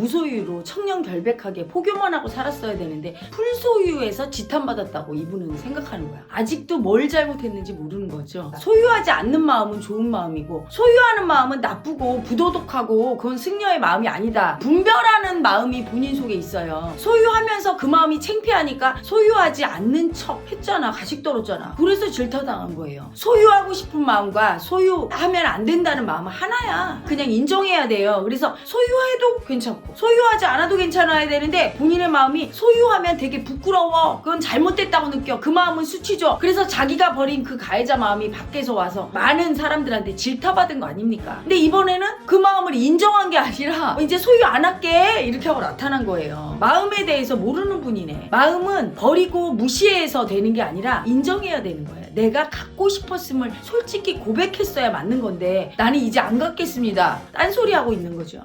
무소유로 청년 결백하게 포교만 하고 살았어야 되는데 풀소유에서 지탄받았다고 이분은 생각하는 거야. 아직도 뭘 잘못했는지 모르는 거죠. 소유하지 않는 마음은 좋은 마음이고 소유하는 마음은 나쁘고 부도덕하고 그건 승려의 마음이 아니다. 분별하는 마음이 본인 속에 있어요. 소유하면서 그 마음이 창피하니까 소유하지 않는 척 했잖아. 가식 떨었잖아. 그래서 질타당한 거예요. 소유하고 싶은 마음과 소유하면 안 된다는 마음은 하나야. 그냥 인정해야 돼요. 그래서 소유해도 괜찮고 소유하지 않아도 괜찮아야 되는데 본인의 마음이 소유하면 되게 부끄러워. 그건 잘못됐다고 느껴. 그 마음은 수치죠. 그래서 자기가 버린 그 가해자 마음이 밖에서 와서 많은 사람들한테 질타받은 거 아닙니까? 근데 이번에는 그 마음을 인정한 게 아니라 이제 소유 안 할게 이렇게 하고 나타난 거예요. 마음에 대해서 모르는 분이네. 마음은 버리고 무시해서 되는 게 아니라 인정해야 되는 거예요. 내가 갖고 싶었음을 솔직히 고백했어야 맞는 건데 나는 이제 안 갖겠습니다. 딴소리 하고 있는 거죠.